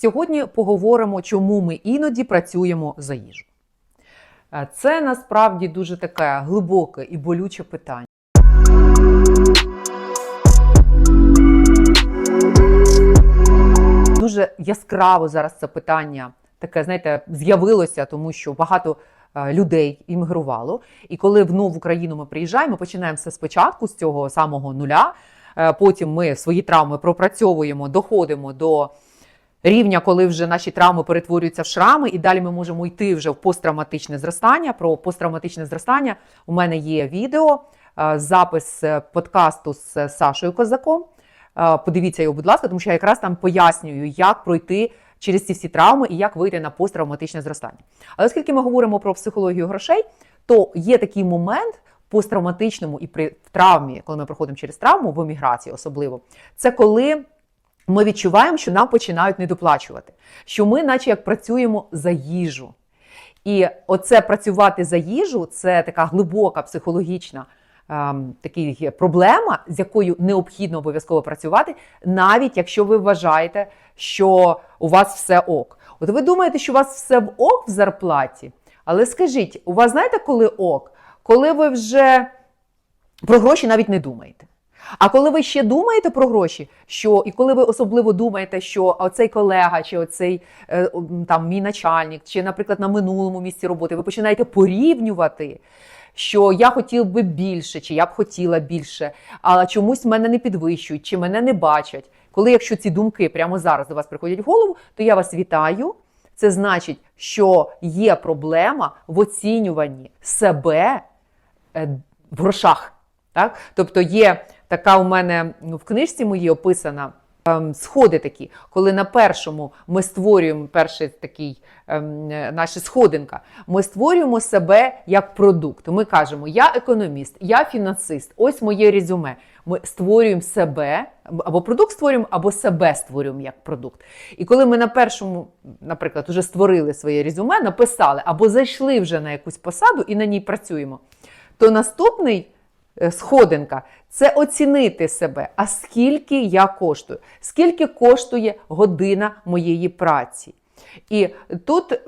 Сьогодні поговоримо, чому ми іноді працюємо за їжу. Е, Це насправді дуже таке глибоке і болюче питання. Дуже яскраво зараз це питання таке, знаєте, з'явилося, тому що багато е, людей іммігрувало. І коли в Україну ми приїжджаємо, починаємо все спочатку з цього самого нуля. Е, Потім ми свої травми пропрацьовуємо, доходимо до рівня, коли вже наші травми перетворюються в шрами, і далі ми можемо йти вже в посттравматичне зростання. Про посттравматичне зростання у мене є відео, е, запис е, подкасту з Сашою Козаком. Е, Подивіться його, будь ласка, тому що я якраз там пояснюю, як пройти через ці всі травми і як вийти на посттравматичне зростання. Але оскільки ми говоримо про психологію грошей, то є такий момент посттравматичному і при травмі, коли ми проходимо через травму, в еміграції особливо, це коли ми відчуваємо, що нам починають недоплачувати, що ми, наче як працюємо за їжу. І оце працювати за їжу це така глибока психологічна ем, такий проблема, з якою необхідно обов'язково працювати, навіть якщо ви вважаєте, що у вас все ок. От ви думаєте, що у вас все в ок в зарплаті, але скажіть, у вас знаєте, коли ок? Коли ви вже про гроші навіть не думаєте. А коли ви ще думаєте про гроші, що і коли ви особливо думаєте, що оцей колега, чи оцей е, там мій начальник, чи, наприклад, на минулому місці роботи, ви починаєте порівнювати, що я хотів би більше, чи я б хотіла більше, а чомусь мене не підвищують, чи мене не бачать. Коли якщо ці думки прямо зараз до вас приходять в голову, то я вас вітаю. Це значить, що є проблема в оцінюванні себе е, в грошах. Так? Тобто є така у мене ну, в книжці моїй описана ем, сходи такі, коли на першому ми створюємо перший такий ем, е, наша сходинка, ми створюємо себе як продукт. Ми кажемо, я економіст, я фінансист, ось моє резюме. Ми створюємо себе, або продукт створюємо, або себе створюємо як продукт. І коли ми на першому, наприклад, вже створили своє резюме, написали, або зайшли вже на якусь посаду і на ній працюємо, то наступний сходинка це оцінити себе. А скільки я коштую? Скільки коштує година моєї праці? І тут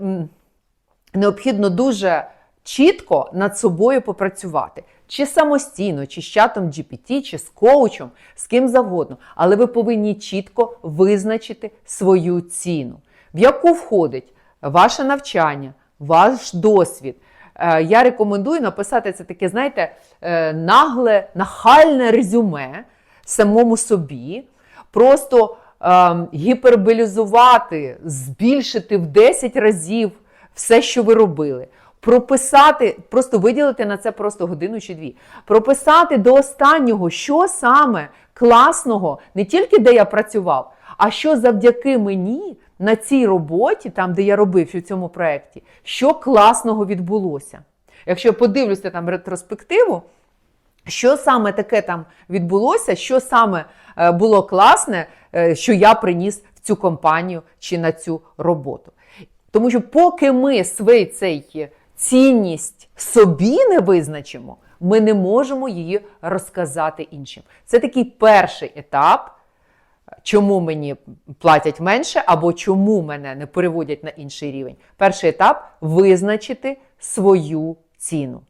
необхідно дуже чітко над собою попрацювати. Чи самостійно, чи з чатом GPT, чи з коучем, з ким завгодно. Але ви повинні чітко визначити свою ціну, в яку входить ваше навчання, ваш досвід. Е, Я рекомендую написати це таке, знаєте, е, нагле, нахальне резюме самому собі, просто ем, гіперболізувати, збільшити в 10 разів все, що ви робили. Прописати, просто виділити на це просто годину чи дві. Прописати до останнього, що саме класного, не тільки де я працював, а що завдяки мені на цій роботі, там де я робив у цьому проєкті, що класного відбулося. Якщо я подивлюся там ретроспективу, що саме таке там відбулося, що саме е, було класне, е, що я приніс в цю компанію чи на цю роботу. Тому що поки ми свій цей цінність собі не визначимо, ми не можемо її розказати іншим. Це такий перший етап, чому мені платять менше, або чому мене не переводять на інший рівень. Перший етап визначити свою ціну.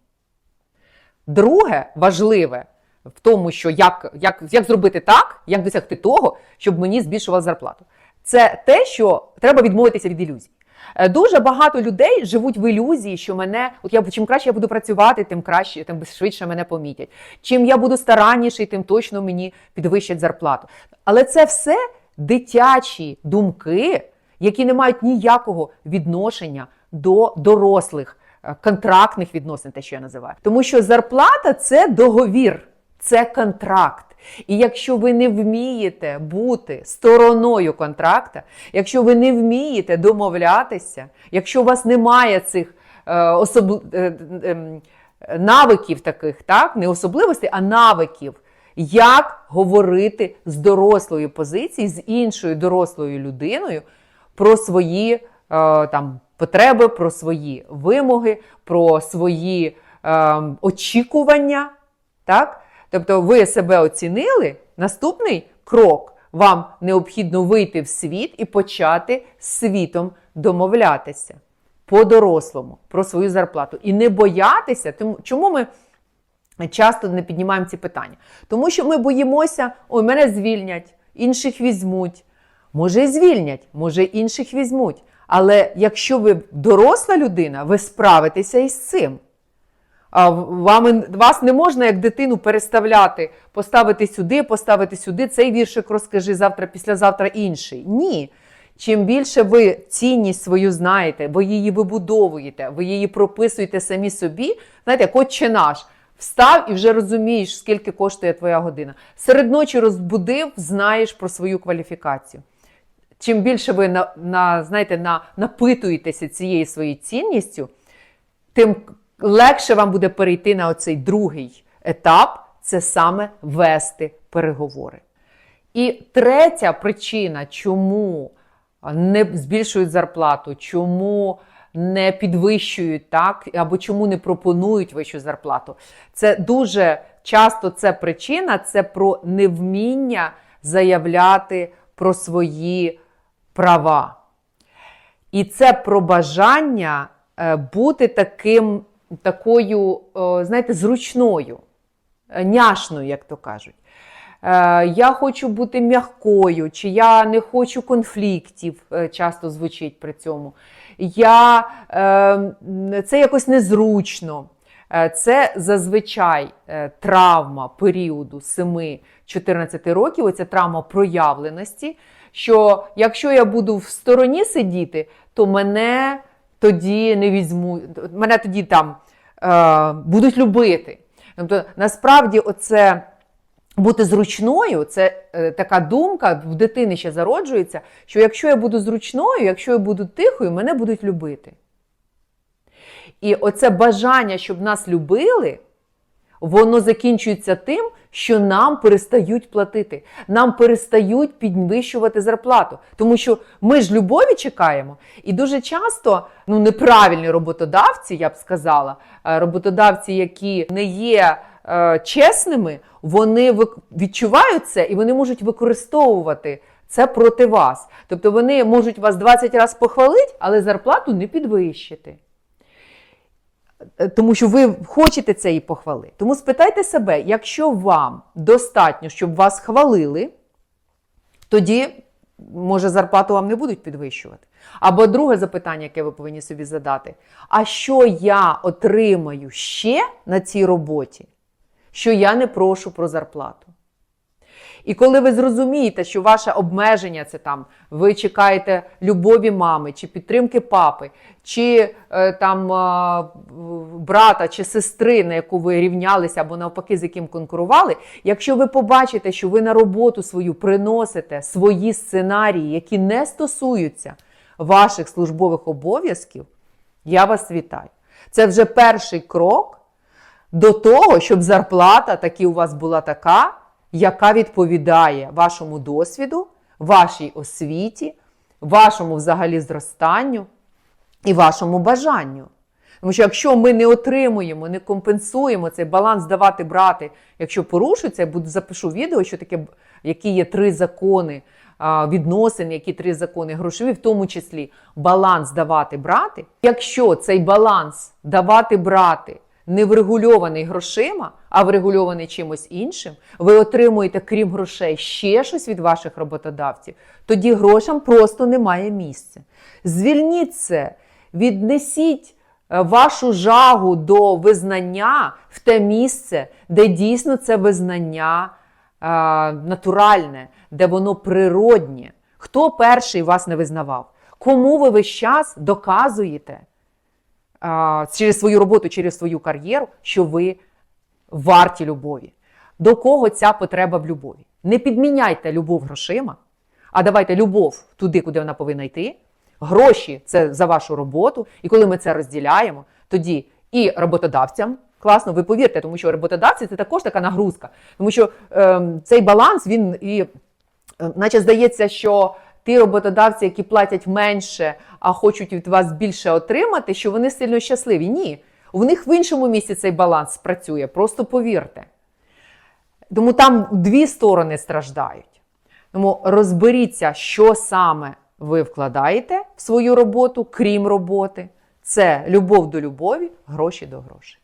Друге важливе в тому, що як, як, як зробити так, як досягти того, щоб мені збільшували зарплату. Це те, що треба відмовитися від ілюзій. Е, Дуже багато людей живуть в ілюзії, що мене, от я чим краще я буду працювати, тим краще, тим швидше мене помітять. Чим я буду старанніший, тим точно мені підвищать зарплату. Але це все дитячі думки, які не мають ніякого відношення до дорослих е, контрактних відносин, те, що я називаю. Тому що зарплата це договір, це контракт. І якщо ви не вмієте бути стороною контракта, якщо ви не вмієте домовлятися, якщо у вас немає цих е, особ... е, е, навиків таких, так, не особливостей, а навиків, як говорити з дорослої позиції, з іншою дорослою людиною про свої е, там, потреби, про свої вимоги, про свої е, очікування. Так? Тобто ви себе оцінили, наступний крок Вам необхідно вийти в світ і почати з світом домовлятися по-дорослому про свою зарплату. І не боятися, тому чому ми часто не піднімаємо ці питання? Тому що ми боїмося, ой, мене звільнять, інших візьмуть. Може, і звільнять, може, інших візьмуть. Але якщо ви доросла людина, ви справитеся із цим. Вам, вас не можна як дитину переставляти, поставити сюди, поставити сюди, цей віршик розкажи завтра, післязавтра інший. Ні. Чим більше ви цінність свою знаєте, ви її вибудовуєте, ви її прописуєте самі собі, знаєте, як отче наш. Встав і вже розумієш, скільки коштує твоя година. Серед ночі розбудив, знаєш про свою кваліфікацію. Чим більше ви на, на, знаєте, на, напитуєтеся цією своєю цінністю, тим легше вам буде перейти на оцей другий етап це саме вести переговори. І третя причина, чому не збільшують зарплату, чому не підвищують так, або чому не пропонують вищу зарплату. Це дуже часто це причина, це про невміння заявляти про свої права. І це про бажання е, бути таким, такою, е, знаєте, зручною, е, няшною, як то кажуть. Я хочу бути м'якою, чи я не хочу конфліктів, часто звучить при цьому. Я, Це якось незручно. Це зазвичай травма періоду 7-14 років, оця травма проявленості що якщо я буду в стороні сидіти, то мене тоді не візьмуть, мене тоді там е, будуть любити. Тобто, насправді, оце бути зручною, це е, така думка в дитини ще зароджується, що якщо я буду зручною, якщо я буду тихою, мене будуть любити. І оце бажання, щоб нас любили, воно закінчується тим, що нам перестають платити, нам перестають підвищувати зарплату. Тому що ми ж любові чекаємо. І дуже часто ну, неправильні роботодавці, я б сказала, е, роботодавці, які не є е, чесними, вони відчувають це і вони можуть використовувати. Це проти вас. Тобто вони можуть вас 20 разів похвалити, але зарплату не підвищити. Тому що ви хочете це і похвали. Тому спитайте себе, якщо вам достатньо, щоб вас хвалили, тоді, може, зарплату вам не будуть підвищувати. Або друге запитання, яке ви повинні собі задати: а що я отримаю ще на цій роботі, що я не прошу про зарплату? І коли ви зрозумієте, що ваше обмеження це там, ви чекаєте любові мами, чи підтримки папи, чи е, там е, брата чи сестри, на яку ви рівнялися, або навпаки, з яким конкурували, якщо ви побачите, що ви на роботу свою приносите свої сценарії, які не стосуються ваших службових обов'язків, я вас вітаю. Це вже перший крок до того, щоб зарплата таки у вас була така яка відповідає вашому досвіду, вашій освіті, вашому взагалі зростанню і вашому бажанню. Тому що якщо ми не отримуємо, не компенсуємо цей баланс давати брати, якщо порушується, я буду запишу відео, що таке, які є три закони відносин, які три закони грошові, в тому числі баланс давати брати. Якщо цей баланс давати брати не врегульований грошима, а врегульований чимось іншим, ви отримуєте, крім грошей, ще щось від ваших роботодавців, тоді грошам просто немає місця. Звільніть це, віднесіть е, вашу жагу до визнання в те місце, де дійсно це визнання е, натуральне, де воно природнє. Хто перший вас не визнавав? Кому ви весь час доказуєте? Через свою роботу, через свою кар'єру, що ви варті любові. До кого ця потреба в любові? Не підміняйте любов грошима, а давайте любов туди, куди вона повинна йти. Гроші це за вашу роботу. І коли ми це розділяємо, тоді і роботодавцям класно, ви повірте, тому що роботодавці це також така нагрузка. Тому що е, цей баланс, він і, е, наче здається, що ті роботодавці, які платять менше, а хочуть від вас більше отримати, що вони сильно щасливі. Ні. У них в іншому місці цей баланс спрацює, просто повірте. Тому там дві сторони страждають. Тому розберіться, що саме ви вкладаєте в свою роботу, крім роботи. Це любов до любові, гроші до грошей.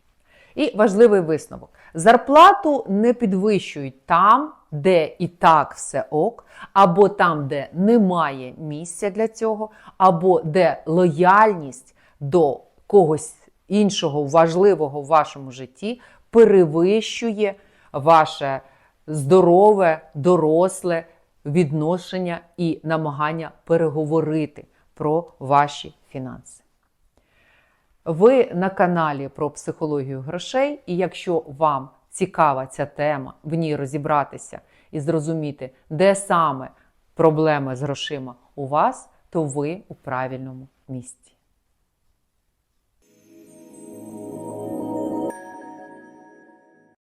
І важливий висновок: зарплату не підвищують там, де і так все ок, або там, де немає місця для цього, або де лояльність до когось іншого важливого в вашому житті перевищує ваше здорове, доросле відношення і намагання переговорити про ваші фінанси. Ви на каналі про психологію грошей, і якщо вам цікава ця тема, в ній розібратися і зрозуміти, де саме проблеми з грошима у вас, то ви у правильному місці.